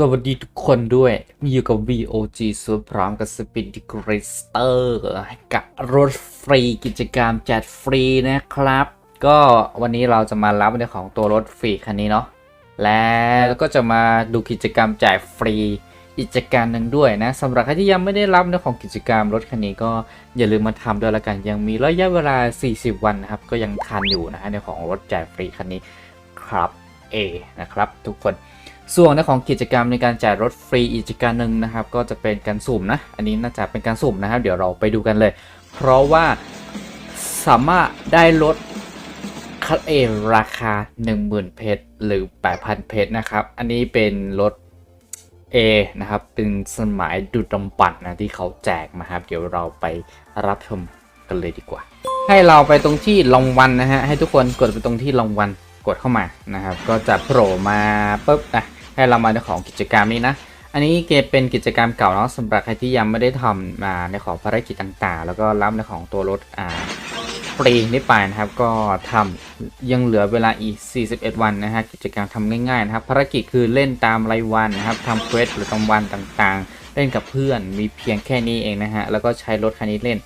สวัสดีทุกคนด้วย มีอยู่กับ VOG ส่วนพร้อมกับสปินดิกริสเตอร์กับรถฟรีกิจกรรมแจกฟรีนะครับ ก็วันนี้เราจะมารับในของตัวรถฟรีคันนี้เนาะ และก็จะมาดูกิจกรรมแจกฟรีกิจการหนึ่งด้วยนะสำหรับใครที่ยังไม่ได้รับในของกิจกรรมรถคันนี้ก็อย่าลืมมาทำด้วยละกัน ยังมีระยะเวลา 40 วันนะครับ ก็ยังทันอยู่นะฮะในของรถแจกฟรีคันนี้ครับเอนะครับทุกคน ส่วนในของกิจกรรมในการจ่ายรถฟรีอีกกิจการหนึ่งนะครับ ก็จะเป็นการสุ่มนะ อันนี้น่าจะเป็นการสุ่มนะครับ เดี๋ยวเราไปดูกันเลย เพราะว่าสามารถได้รถคัดเอราคา 10,000 เพชรหรือ 8,000 เพชรนะครับ อันนี้เป็นรถ A นะครับ เป็นสมัยดูดำปั่นนะที่เขาแจกมาครับ เดี๋ยวเราไปรับชมกันเลยดีกว่า ให้เราไปตรงที่รางวัลนะฮะ ให้ทุกคนกดไปตรงที่รางวัลกดเข้ามานะครับ ก็จะโผล่มาปุ๊บนะ ให้เรามาในของกิจกรรมนี้นะ อันนี้เกเป็นกิจกรรมเก่าเนาะสำหรับใครที่ยังไม่ได้ทำมาในของภารกิจต่างๆ แล้วก็รับในของตัวรถอ่าฟรีนี่ไปนะครับก็ทำยังเหลือเวลาอีก 41 วันนะฮะกิจกรรมทำง่ายๆนะครับภารกิจคือเล่นตามรายวันนะครับทำเควสหรือตามวันต่างๆ เล่นกับเพื่อนมีเพียงแค่นี้เองนะฮะแล้วก็ใช้รถคันนี้เล่น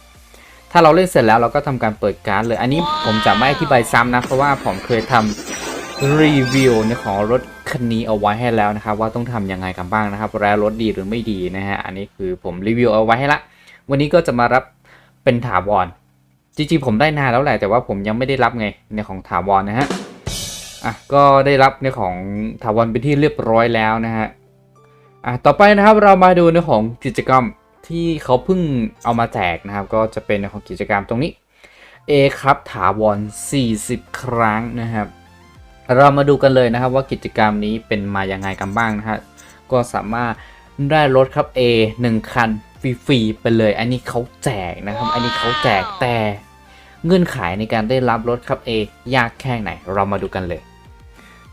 ถ้าเราเล่นเสร็จแล้วเราก็ทำการเปิดการ์ดเลย อันนี้ผมจะไม่อธิบายซ้ำนะเพราะว่าผมเคยทำ รีวิวในของรถคันนี้เอาไว้ให้แล้วนะครับ ว่าต้องทำยังไงกันบ้างนะครับแล้วรถดีหรือไม่ดีนะฮะอันนี้คือผมรีวิวเอาไว้ให้ละ วันนี้ก็จะมารับเป็นถาวรจริงๆผมได้นานแล้วแหละแต่ว่าผมยังไม่ได้รับไงในของถาวรนะฮะอะก็ได้รับในของถาวรเป็นที่เรียบร้อยแล้วนะฮะอะต่อไปนะครับเรามาดูในของกิจกรรมที่เขาเพิ่งเอามาแจกนะครับ ก็จะเป็นในของกิจกรรมตรงนี้ A ครับถาวร40 ครั้งนะครับ เรามาดูกันเลยนะครับว่ากิจกรรมนี้เป็นมาอย่างไงกันบ้างนะฮะก็สามารถได้รถครับ A 1 คันฟรีๆไปเลย อันนี้เขาแจกนะครับ อันนี้เขาแจกแต่เงื่อนไขในการได้รับรถครับ A ยากแค่ไหน เรามาดูกันเลย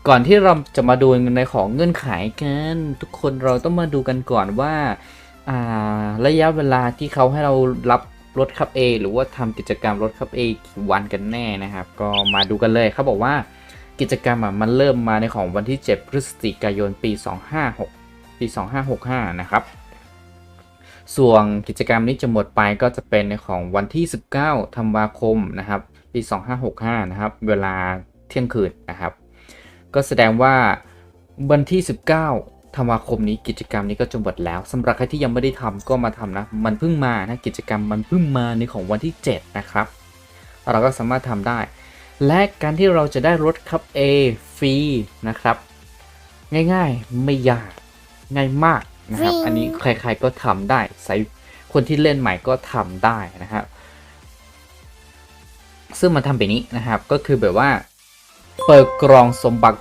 ก่อนที่เราจะมาดูในของเงื่อนไขกัน ทุกคนเราต้องมาดูกันก่อนว่าอ่าระยะเวลาที่เขาให้เรารับรถขับ A หรือว่าทำกิจกรรมรถขับ A กี่วันกันแน่นะครับ ก็มาดูกันเลยเขาบอกว่า กิจกรรมอะมันเริ่มมาในของวันที่ 7 พฤศจิกายนปี 256 ปี 2565 นะครับ ส่วนกิจกรรมนี้จะหมดไปก็จะเป็นในของวันที่ 19 ธันวาคมนะครับ ปี 2565 นะครับ เวลาเที่ยงคืนนะครับ ก็แสดงว่าวันที่ 19 ธันวาคมนี้กิจกรรมนี้ก็จะหมดแล้วสำหรับใครที่ยังไม่ได้ทำก็มาทำนะ มันเพิ่งมานะกิจกรรมมันเพิ่งมาในของวันที่ 7 นะครับ เราก็สามารถทำได้ และการที่เราจะได้รถครับ A ฟรีนะครับ ง่ายๆไม่ยากง่ายมากนะครับ อันนี้ใครๆก็ทำได้ใส่คนที่เล่นใหม่ก็ทำได้นะครับ ซึ่งมันทำแบบนี้นะครับ ก็คือแบบว่า เปิดกรองสมบัติ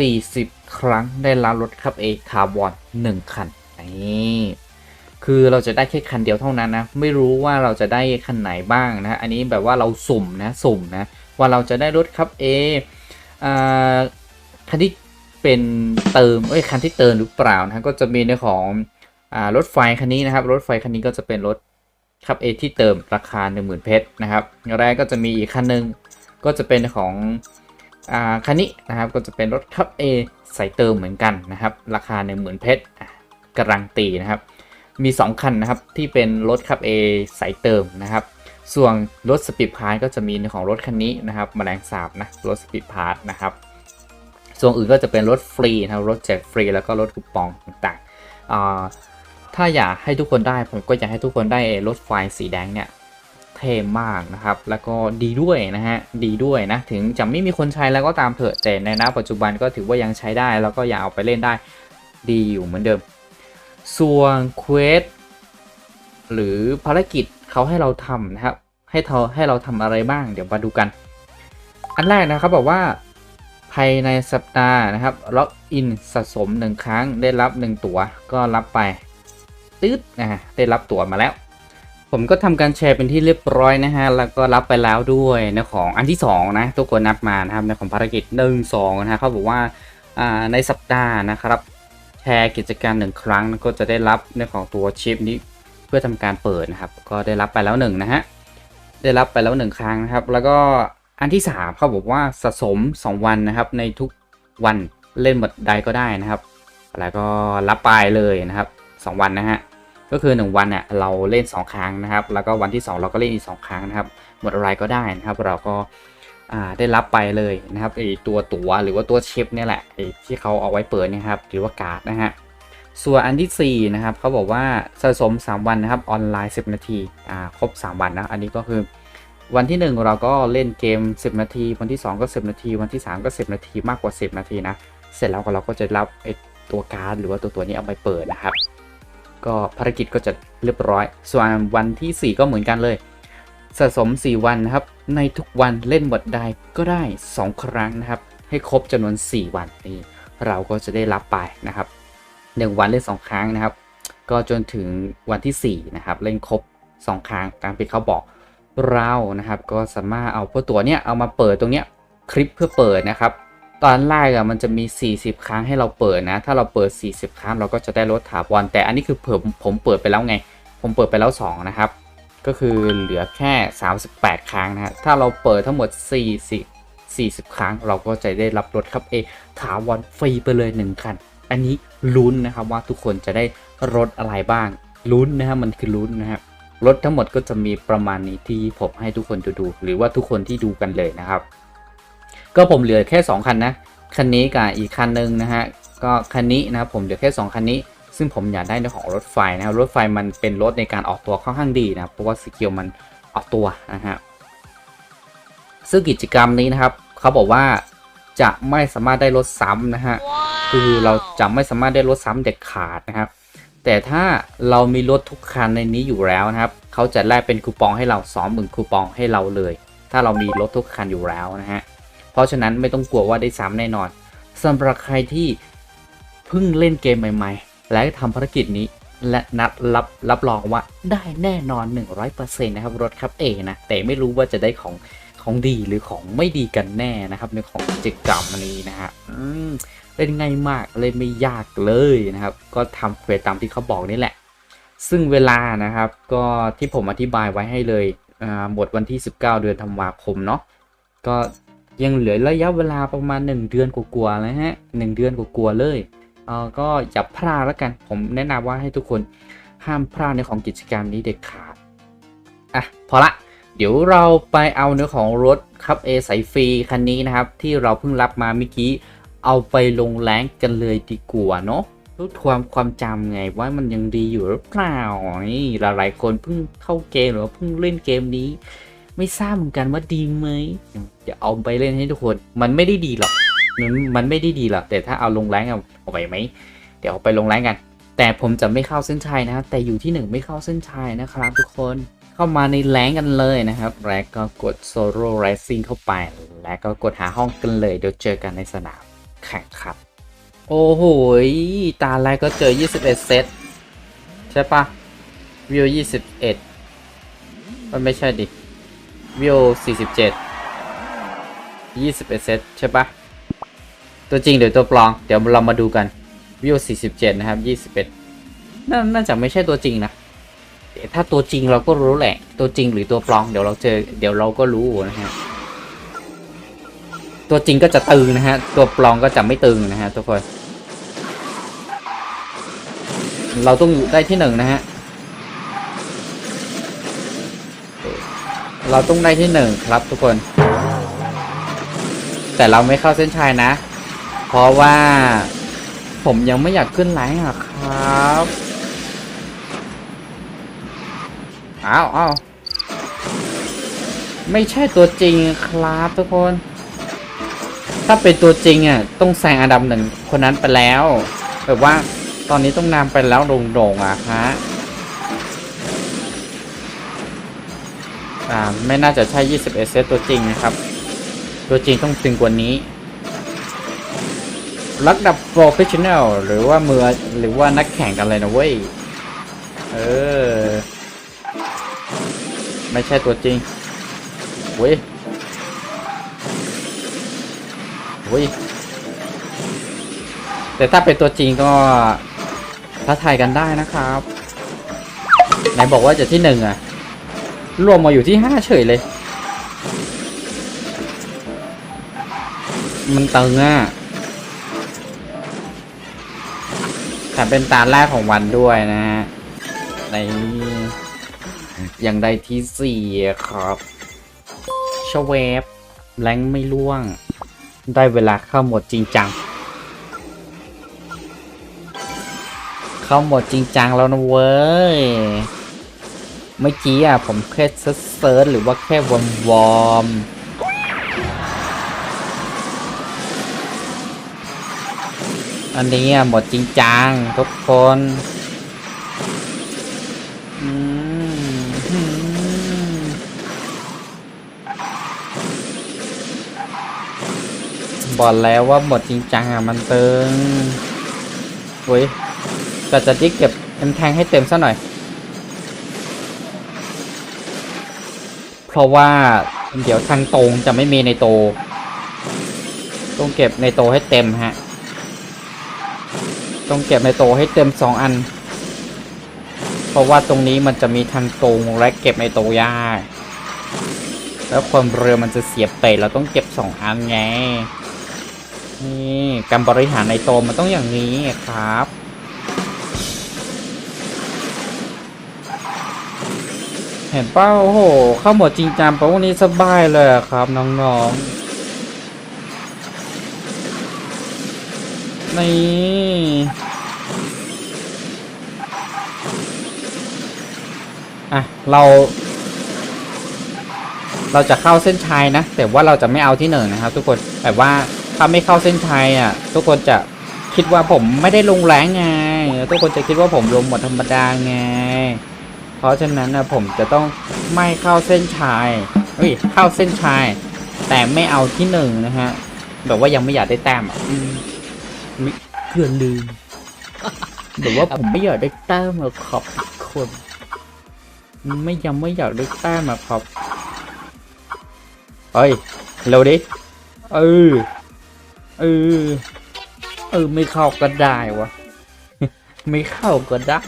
40 ครั้งได้รับรถครับเอทาวอน1คันนี่คือเราจะได้แค่คันเดียวเท่านั้นนะ ไม่รู้ว่าเราจะได้คันไหนบ้างนะ อันนี้แบบว่าเราสุ่มนะ สุ่มนะ ว่าเราจะได้รถครับเออ่าคันที่เป็นเติมเอ้ยคันที่เติมหรือเปล่านะก็จะมีในของอ่ารถไฟคันนี้นะครับ รถไฟคันนี้ก็จะเป็นรถครับเอที่เติมราคา 10,000 เพชรนะครับอย่างแรกก็จะมีอีกคันหนึ่งก็จะเป็นของอ่าคันนี้นะครับก็จะเป็นรถคับ A ใส่เติมเหมือนกันนะครับ ราคา 10,000 เพชรอะการันตีนะครับ มี 2 คันนะครับที่เป็นรถคับ A ใส่เติมนะครับ ส่วนรถสปีดพาร์ทก็จะมีในของรถคันนี้นะครับแมลงสาบนะรถสปีดพาร์ทนะครับส่วนอื่นก็จะเป็นรถฟรีนะรถแจกฟรีแล้วก็รถคูปองต่างๆถ้าอยากให้ทุกคนได้ผมก็อยากให้ทุกคนได้รถไฟสีแดงเนี่ยเท่มากนะครับ แล้วก็ดีด้วยนะฮะ ดีด้วยนะ ถึงจะไม่มีคนใช้แล้วก็ตามเถอะ แต่ในณปัจจุบันก็ถือว่ายังใช้ได้ แล้วก็อยากเอาไปเล่นได้ดีอยู่เหมือนเดิม ส่วนเควสหรือภารกิจ เขาให้เราทำนะครับ ให้เราให้เราทำอะไรบ้าง เดี๋ยวมาดูกัน อันแรกนะครับบอกว่าภายในสัปดาห์นะครับล็อกอินสะสม 1 ครั้งได้รับ 1 ตั๋วก็รับไปตืดนะได้รับตั๋วมาแล้ว ผมก็ทำการแชร์เป็นที่เรียบร้อยนะฮะแล้วก็รับไปแล้วด้วยในของอันที่ 2 นะทุกคนนับมานะครับในของภารกิจ 1 2นะฮะเขาบอกว่าในสัปดาห์นะครับ แชร์กิจการหนึ่งครั้งก็จะได้รับในของตัวชิปนี้ เพื่อทำการเปิดนะครับ ก็ได้รับไปแล้วหนึ่งนะฮะได้รับไปแล้วหนึ่งครั้งนะครับ แล้วก็อันที่สามเขาบอกว่าสะสม 2 วันนะครับ ในทุกวันเล่นหมดใดก็ได้นะครับ แล้วก็รับไปเลยนะครับ 2 วันนะฮะก็คือ 1 วันเนี่ยเราเล่น 2 ครั้งนะครับ แล้วก็วันที่ 2 เราก็เล่นอีก 2 ครั้งนะครับ หมดอะไรก็ได้นะครับ เราก็ได้รับไปเลยนะครับไอตัวตั๋วหรือว่าตัวชิปเนี่ยแหละไอที่เขาเอาไว้เปิดนะครับหรือว่าการ์ดนะฮะ ส่วนอันที่4นะครับเขาบอกว่าสะสม 3 วันนะครับออนไลน์ 10 นาทีอ่าครบ 3 วันนะอันนี้ก็คือ วันที่ 1 เราก็เล่นเกม 10 นาที วันที่ 2 ก็ 10 นาที วันที่ 3 ก็ 10 นาทีมากกว่า 10 นาทีนะเสร็จแล้วก็เราก็จะรับไอตัวการ์ดหรือว่าตัวตัวนี้เอาไปเปิดนะครับ ก็ภารกิจก็จะเรียบร้อย ส่วนวันที่ 4 ก็เหมือนกันเลย สะสม 4 วันนะครับ ในทุกวันเล่นหมดได้ก็ได้ 2 ครั้งนะครับ ให้ครบจำนวน 4 วันนี้เราก็จะได้รับไปนะครับ 1 วันเล่น 2 ครั้งนะครับ ก็จนถึงวันที่ 4 นะครับ เล่นครบ 2 ครั้งตามที่เขาบอกเรานะครับ ก็สามารถเอาพวกตัวเนี้ยเอามาเปิดตรงเนี้ยคลิปเพื่อเปิดนะครับ ตอนแรกอะมันจะมี 40 ครั้งให้เราเปิดนะ ถ้าเราเปิด 40 ครั้งเราก็จะได้ลดถาวรแต่อันนี้คือผมผมเปิดไปแล้วไง ผมเปิดไปแล้ว 2 นะครับ ก็คือเหลือแค่ 38 ครั้งนะถ้าเราเปิดทั้งหมด 40 40 ครั้งเราก็จะได้รับรถครับเอถาวรฟรีไปเลย1คัน อันนี้ ลุ้นนะครับว่าทุกคนจะได้รถอะไรบ้างลุ้นนะครับมันคือลุ้นนะครับรถทั้งหมดก็จะมีประมาณนี้ที่ผมให้ทุกคนดูดู หรือว่าทุกคนที่ดูกันเลยนะครับ ก็ผมเหลือแค่ 2 คันนะคันนี้กับอีกคันหนึ่งนะฮะก็คันนี้นะครับผมเหลือแค่ 2 คันนี้ ซึ่งผมอยากได้ในของรถไฟนะครับรถไฟมันเป็นรถในการออกตัวค่อนข้างดีนะเพราะว่าสกิลมันออกตัวนะฮะซึ่งกิจกรรมนี้นะครับเขาบอกว่า จะไม่สามารถได้รถซ้ำนะฮะ คือเราจะไม่สามารถได้รถซ้ำเด็ดขาดนะครับ แต่ถ้าเรามีรถทุกคันในนี้อยู่แล้วนะครับ เขาจะแลกเป็นคูปองให้เรา2 0,000คูปองให้เราเลย ถ้าเรามีรถทุกคันอยู่แล้วนะฮะ เพราะฉะนั้นไม่ต้องกลัวว่าได้ซ้ำแน่นอนสำหรับใครที่เพิ่งเล่นเกมใหม่ ๆ และทำภารกิจนี้และนัดรับรับรองว่าได้แน่นอน 100%นะครับรถครับเอนะแต่ไม่รู้ว่าจะได้ของ ของดีหรือของไม่ดีกันแน่นะครับในของกิจกรรมนี้นะฮะเล่นง่ายมากเล่นไม่ยากเลยนะครับ ก็ทำเควสตามที่เขาบอกนี่แหละ ซึ่งเวลานะครับ ก็ที่ผมอธิบายไว้ให้เลยหมดวันที่ 19 เดือนธันวาคมเนาะก็ยังเหลือระยะเวลาประมาณ 1 เดือนกว่าๆแล้วฮะหนึ่งเดือนกว่าๆเลยเออก็อย่าพลาดแล้วกันผมแนะนำว่าให้ทุกคนห้ามพลาดในของกิจกรรมนี้เด็ดขาดอะพอละ เดี๋ยวเราไปเอาเนื้อของรถครับเอสายฟรีคันนี้นะครับ ที่เราเพิ่งรับมาเมื่อกี้ เอาไปลงแรงกันเลยดีกว่าเนาะรู้ความความจำไงว่ามันยังดีอยู่หรือเปล่านี่หลายๆคนเพิ่งเข้าเกมหรือว่าเพิ่งเล่นเกมนี้ ไม่ทราบเหมือนกันว่าดีไหมจะเอาไปเล่นให้ทุกคน มันไม่ได้ดีหรอกมันมันไม่ได้ดีหรอกแต่ถ้าเอาลงแรงเอาเอาไปไหมเดี๋ยวเอาไปลงแรงกัน แต่ผมจะไม่เข้าเส้นชัยนะแต่อยู่ที่หนึ่งไม่เข้าเส้นชัยนะครับ ทุกคน เข้ามาในแรงกันเลยนะครับแล้วก็กดโซโล่ไรซิ่งเข้าไป แล้วก็กดหาห้องกันเลย เดี๋ยวเจอกันในสนามแข่งขันโอ้โห ตาแรกก็เจอ 21 เซต ใช่ปะวิว 21 มันไม่ใช่ดิ วิว 47 21 เซต ใช่ปะตัวจริงหรือตัวปลอม เดี๋ยวเรามาดูกัน วิว 47 นะครับ 21 น่าน่าจะไม่ใช่ตัวจริงนะ ถ้าตัวจริงเราก็รู้แหละ ตัวจริงหรือตัวปลอมเดี๋ยวเราเจอเดี๋ยวเราก็รู้นะฮะตัวจริงก็จะตึงนะฮะ ตัวปลอมก็จะไม่ตึงนะฮะทุกคนเราต้องได้ที่หนึ่งนะฮะเราต้องได้ที่หนึ่งครับทุกคน แต่เราไม่เข้าเส้นชัยนะ เพราะว่าผมยังไม่อยากขึ้นไลน์อะครับ อ้าวอ้าวไม่ใช่ตัวจริงครับทุกคน ถ้าเป็นตัวจริงอะต้องแซงอดับหนึ่งคนนั้นไปแล้ว แบบว่าตอนนี้ต้องนำไปแล้วโด่งๆอะฮะอ่าไม่น่าจะใช่21เซตตัวจริงนะครับ ตัวจริงต้องตึงกว่านี้ระดับโปรเฟชชั่นแนลหรือว่ามือหรือว่านักแข่งกันเลยนะเว้ย เออ ไม่ใช่ตัวจริงเว้ยอุ้ยแต่ถ้าเป็นตัวจริงก็ท้าทายกันได้นะครับ ไหนบอกว่าจะที่หนึ่งอะรวมมาอยู่ที่ห้าเฉยเลย มันตึงอะแต่เป็นตาแรกของวันด้วยนะฮะใน อยังได้ที่สี่ครับชเวฟแรงไม่ล่วง ได้เวลาเข้าหมดจริงจัง เข้าหมดจริงจังแล้วนะเว้ย เมื่อกี้อะผมแค่เซิร์ชหรือว่าแค่วอมวอมอันนี้อะหมดจริงจังทุกคนอืมอืม บอกแล้วว่าหมดจริงจังอะมันเติงเว้ยแต่จะที่เก็บเอ็มแทงให้เต็มซะหน่อย เพราะว่าเดี๋ยวทางตรงจะไม่มีในโต ต้องเก็บในโตให้เต็มฮะ ต้องเก็บในโตให้เต็มสองอัน เพราะว่าตรงนี้มันจะมีทางตรงและเก็บในโตยากแล้วความเร็วมันจะเสียไปเราต้องเก็บสองอันไง นี่การบริหารในโตมันต้องอย่างนี้ครับ เห็นป้าโอ้โห เข้าหมดจริงจังแปลว่านี้สบายเลยครับน้องๆ นี่อะเรา เราจะเข้าเส้นชัยนะ แต่ว่าเราจะไม่เอาที่หนึ่งนะครับ ทุกคนแต่ว่า ถ้าไม่เข้าเส้นชัยอะ ทุกคนจะคิดว่าผมไม่ได้ลงแรงไง ทุกคนจะคิดว่าผมลงหมดธรรมดาไง เพราะฉะนั้นนะผมจะต้องไม่เข้าเส้นชัยเฮ้ยเข้าเส้นชัยแต่ไม่เอาที่หนึ่งนะฮะแบบว่ายังไม่อยากได้แต้มอะอืมไม่เกือลืมแบบว่าผมไม่อยากได้แต้มหรอกครับทุกคน ไม่ยังไม่อยากได้แต้มหรอกครับเอ้ยเร็วดิเออ เออ เออ ไม่เข้าก็ได้วะ ไม่เข้าก็ได้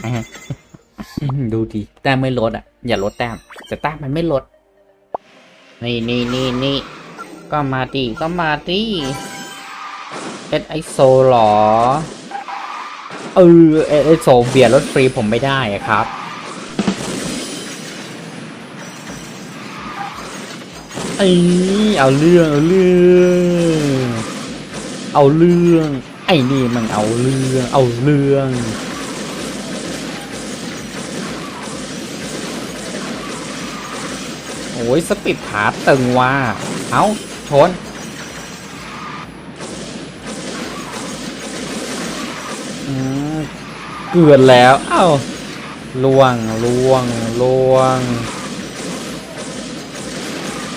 ดูดีแต้มไม่ลดอะ อย่าลดแต้ม แต่แต้มมันไม่ลด นี่นี่นี่นี่ก็มาดิก็มาดิเอสไอโซหรอ เออเอสไอโซเบียร์รถฟรีผมไม่ได้อะครับไอ้เอาเรื่อง เอาเรื่อง เอาเรื่อง ไอ้นี่มันเอาเรื่อง เอาเรื่อง โอ้ยสปีดผาตึงว่ะเอาชนเกือนแล้ว เอ้าล่วงล่วงล่วง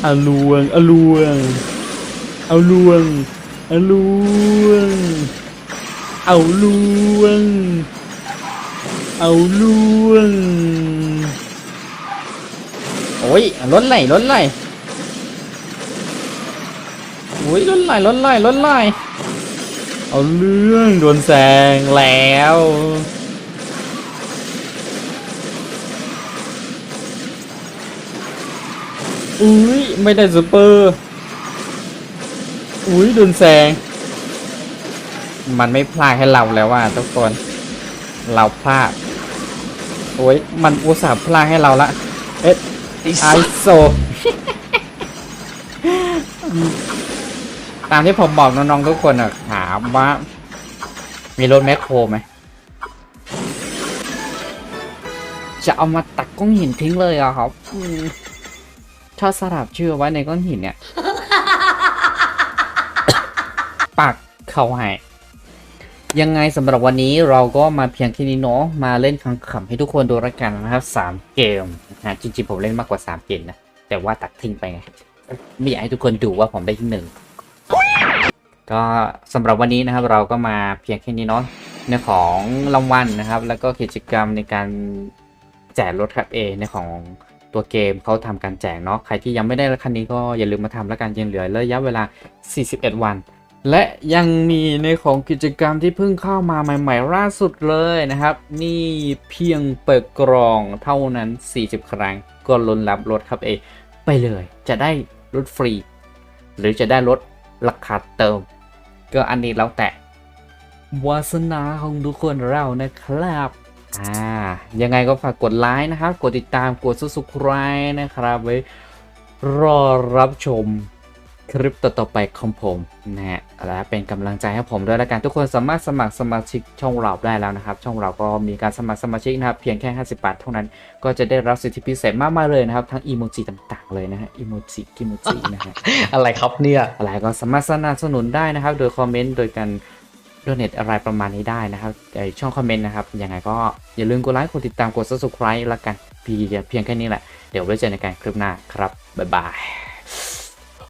อะลวงอะลวง เอาลวง เอาลวง เอาลวง เอาลวง โอ้ยรถไหลรถไหลโอ้ยรถไหลรถไหลรถไหลเอาเรื่องโดนแซงแล้วอุ้ยไม่ได้ซูเปอร์ อุ้ยโดนแซง มันไม่พลาดให้เราแล้วว่าทุกคน เราพลาด โอ้ย มันอุตส่าห์พลาดให้เราละ เอ๊ะไอโซ ตามที่ผมบอกน้องๆทุกคนอะถามว่า มีรถแมคโครไหม จะเอามาตักก้อนหินทิ้งเลยอะครับอืมถ้าสลับชื่อไว้ในก้อนหินเนี่ย ปักเข้าให้ยังไงสำหรับวันนี้เราก็มาเพียงแค่นี้เนาะมาเล่นขำๆให้ทุกคนดูแล้วกันนะครับสามเกมนะจริงๆผมเล่นมากกว่าสามเกมนะ แต่ว่าตัดทิ้งไปไงไม่อยากให้ทุกคนดูว่าผมได้ที่หนึ่งก็สำหรับวันนี้นะครับเราก็มาเพียงแค่นี้เนาะในของรางวัลนะครับ แล้วก็กิจกรรมในการแจกรถครับเอในของตัวเกมเขาทำการแจกเนาะใครที่ยังไม่ได้รถคันนี้ก็อย่าลืมมาทำแล้วกันยังเหลือระยะเวลา 41 วัน และยังมีในของกิจกรรมที่เพิ่งเข้ามาใหม่ๆล่าสุดเลยนะครับ นี่เพียงเปิดกรองเท่านั้น 40 ครั้ง ก็ลุ้นรับรถครับเอไปเลย จะได้รถฟรี หรือจะได้รถราคาเติม ก็อันนี้แล้วแต่วาสนาของทุกคนเรานะครับอ่ายังไงก็ฝากกดไลค์นะครับ กดติดตามกด subscribe นะครับไว้รอรับชม คลิปต่อๆไปของผมนะฮะและเป็นกำลังใจให้ผมด้วยละกันทุกคนสามารถสมัครสมาชิกช่องเราได้แล้วนะครับ ช่องเราก็มีการสมัครสมาชิกนะครับเพียงแค่ 50 บาทเท่านั้นก็จะได้รับสิทธิพิเศษมากมายเลยนะครับ ทั้งอีโมจิต่างๆเลยนะฮะอีโมจิกิโมจินะฮะอะไรครับเนี่ยอะไรก็สามารถสนับสนุนได้นะครับ โดยคอมเมนต์โดยการโดเนทอะไรประมาณนี้ได้นะครับในช่องคอมเมนต์นะครับยังไงก็อย่าลืมกดไลค์กดติดตามกด subscribe ละกันเพียงเพียงแค่นี้แหละ เดี๋ยวไว้เจอในการคลิปหน้าครับบ๊ายบาย